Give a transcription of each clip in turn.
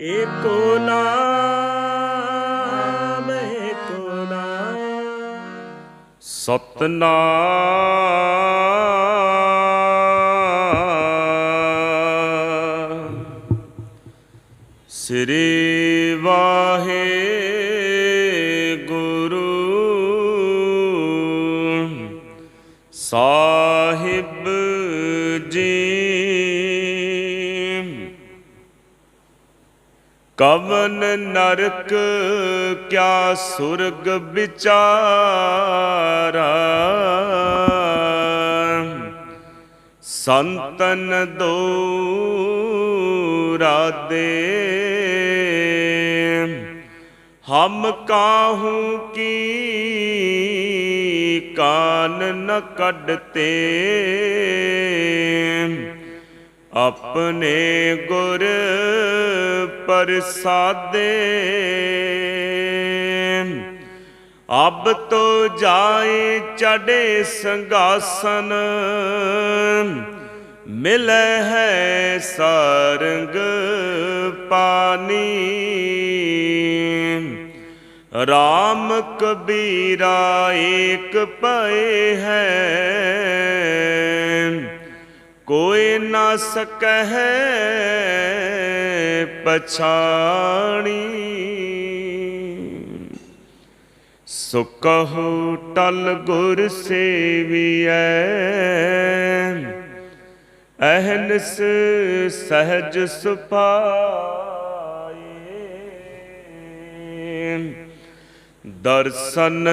ਏਕੋ ਨਾਮ ਏਕੋ ਨਾਮ। ਸਤਨਾਮ। ਸ੍ਰੀ ਵਾਹੇ ਕਵਨ ਨਰਕ ਕਿਆ ਸੁਰਗ ਵਿਚਾਰਾ? ਸੰਤਨ ਦੋਰਾ ਦੇ। ਹਮ ਕਾਹੂ ਕੀ ਕਾਨ ਨ ਕੱਢਤੇ। ਆਪਣੇ ਗੁਰ ਪ੍ਰਸਾਦੇ। ਅਬ ਤੋ ਜਾਏ ਚੜੇ ਸੰਗਾਸਨ ਮਿਲੇ ਹੈ ਸਰੰਗ ਪਾਨੀ ਰਾਮ ਕਬੀਰਾ ਏਕ ਪਏ ਹੈ ਕੋਈ ਨਾ ਸਕਹਿ ਪਛਾਣੀ। ਸੁਕਹੁ ਟਲ ਗੁਰ ਸੇਵੀਐ। ਅਹਨਸ ਸਹਜ ਸੁਪਾਏ ਦਰਸ਼ਨ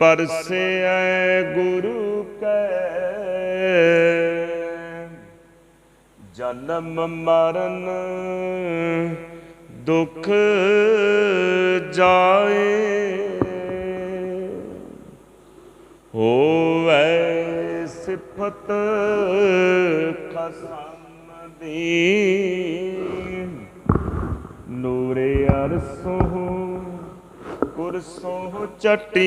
ਪਰਸੈ ਗੁਰੂ ਕੈ। ਜਨਮ ਮਰਨ ਦੁੱਖ ਜਾਏ। ਹੋਵੇ ਸਿਫਤ ਖਸਮ ਦੀ ਨੂਰੇ ਅਰਸੋਂ ਕੁਰਸੋਂ ਚਟੀ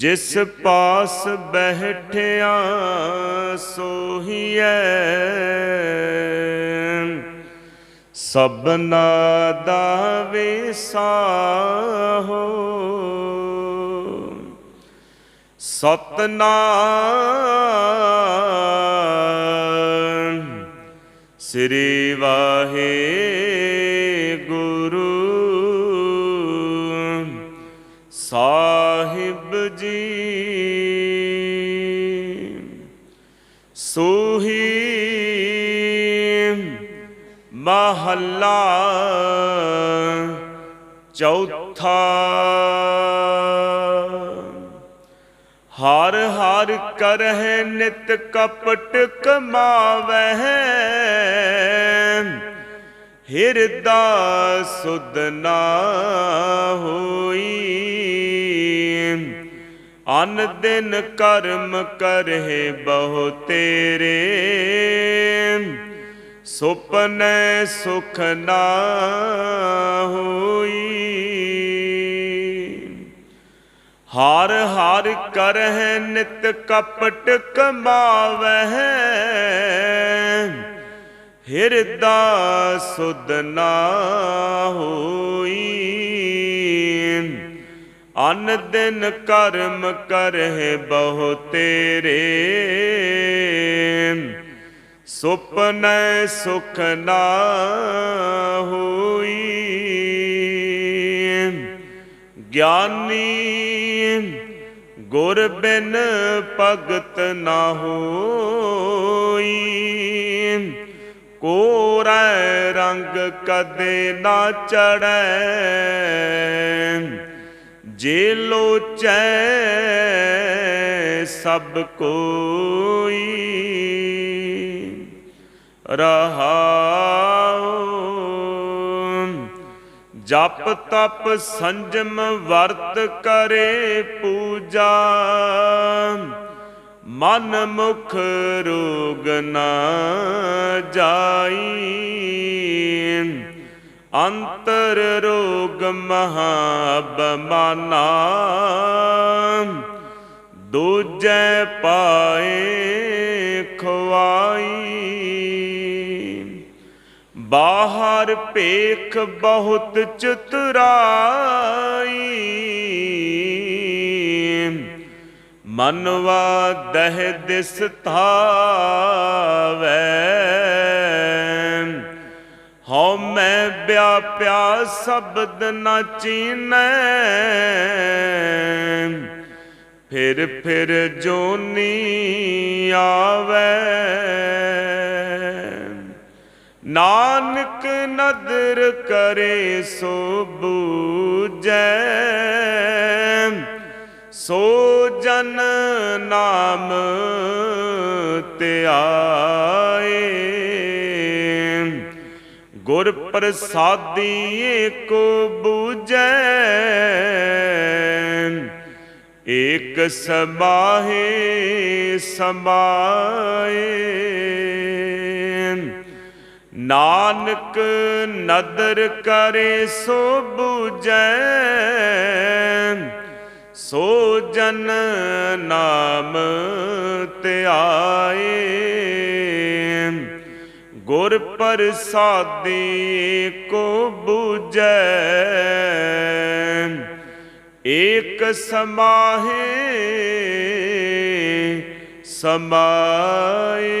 ਜਿਸ ਪਾਸ ਬਹਿਠਿਆ ਸੋਹੀਐ ਸਭਨਾ ਦਾ ਵਿਸਾਹੋ ਸਤਨਾਮ ਸ੍ਰੀ ਵਾਹੇ ਮਹੱਲਾ ਚੌਥਾ। ਹਰ ਹਰ ਕਰਹਿ ਨਿਤ ਕਪਟ ਕਮਾਵਹਿ। ਹਿਰਦਾ ਸੁਧ ਨਾ ਹੋਈ। ਅਨ ਦਿਨ ਕਰਮ ਕਰਹਿ ਬਹੁ ਤੇਰੇ। ਸੁਪਨੇ ਸੁਖ ਨਾ ਹੋਈ। ਹਰ ਹਰ ਕਰਹਿ ਨਿਤ ਕਪਟ ਕਮਾਵਹਿ। ਹਿਰਦਾ ਸੁਧ ਨਾ ਹੋਈ। ਅਨ ਦਿਨ ਕਰਮ ਕਰਹਿ ਬਹੁ ਤੇਰੇ ਸੁਪਨੇ ਸੁਖ ਨਾ ਹੋਈ। ਗਿਆਨੀ ਗੁਰ ਬਿਨ ਭਗਤ ਨਾ ਹੋਈ। ਕੋਰੈ ਰੰਗ ਕਦੇ ਨਾ ਚੜੈ ਜੇ ਲੋਚੈ ਸਭ ਕੋਈ। ਰਹਾਉ ਜਪ ਤਪ ਸੰਜਮ ਵਰਤ ਕਰੇ ਪੂਜਾ। ਮਨ ਮੁਖ ਰੋਗ ਨਾ ਜਾਈ। ਅੰਤਰ ਰੋਗ ਮਹਾਬਮਾਨਾ ਦੂਜੈ ਪਾਏ ਖਵਾਈ ਬਾਹਰ ਭੇਖ ਬਹੁਤ ਚਤੁਰਾਈ। ਮਨਵਾ ਦਹਿ ਦਿਸ ਧਾਵੈ। ਹਉ ਮੈਂ ਵਿਆਪਿਆ ਸ਼ਬਦ ਨ ਚੀਨੈ। ਫਿਰ ਫਿਰ ਜੋਨੀ ਆਵੈ। ਨਾਨਕ ਨਦਰ ਕਰੇ ਸੋ ਬੂਜੈ ਸੋ ਜਨ ਨਾਮ ਧਿਆਏ। ਗੁਰ ਪ੍ਰਸਾਦੀ ਏਕੋ ਬੂਜੈ ਏਕ ਸਮਾਹੇ ਸਮਾਏ। ਨਾਨਕ ਨਦਰ ਕਰੇ ਸੋ ਬੂਜੈ ਸੋ ਜਨ ਨਾਮ ਧਿਆਏ ਗੁਰ ਪ੍ਰਸਾਦੀ ਕੋ ਬੂਜੈ ਏਕ ਸਮਾਹੇ ਸਮਾਏ।